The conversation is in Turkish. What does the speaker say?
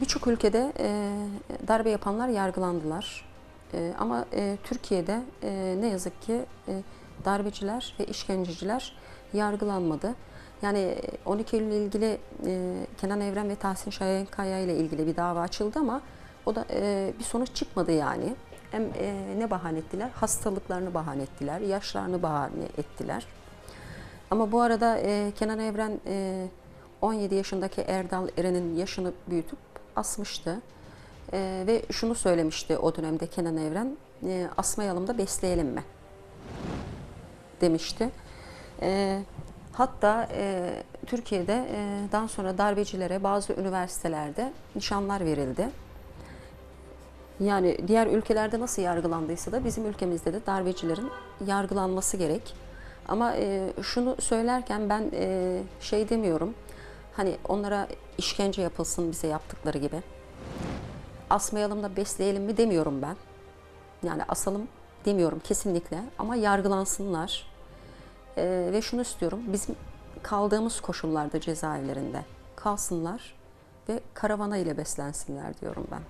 Birçok ülkede e, darbe yapanlar yargılandılar. E, ama e, Türkiye'de e, ne yazık ki e, darbeciler ve işkenceciler yargılanmadı. Yani e, 12 Eylül ile ilgili e, Kenan Evren ve Tahsin Şahinkaya ile ilgili bir dava açıldı ama o da e, bir sonuç çıkmadı yani. Hem e, ne bahane ettiler? Hastalıklarını bahane ettiler, yaşlarını bahane ettiler. Ama bu arada e, Kenan Evren e, 17 yaşındaki Erdal Eren'in yaşını büyütüp asmıştı. E, ve şunu söylemişti o dönemde Kenan Evren, e, asmayalım da besleyelim mi? demişti. E, hatta e, Türkiye'de e, daha sonra darbecilere bazı üniversitelerde nişanlar verildi. Yani diğer ülkelerde nasıl yargılandıysa da bizim ülkemizde de darbecilerin yargılanması gerek. Ama e, şunu söylerken ben e, şey demiyorum. Hani onlara işkence yapılsın bize yaptıkları gibi. Asmayalım da besleyelim mi demiyorum ben. Yani asalım demiyorum kesinlikle ama yargılansınlar. E, ve şunu istiyorum. Bizim kaldığımız koşullarda cezaevlerinde kalsınlar ve karavana ile beslensinler diyorum ben.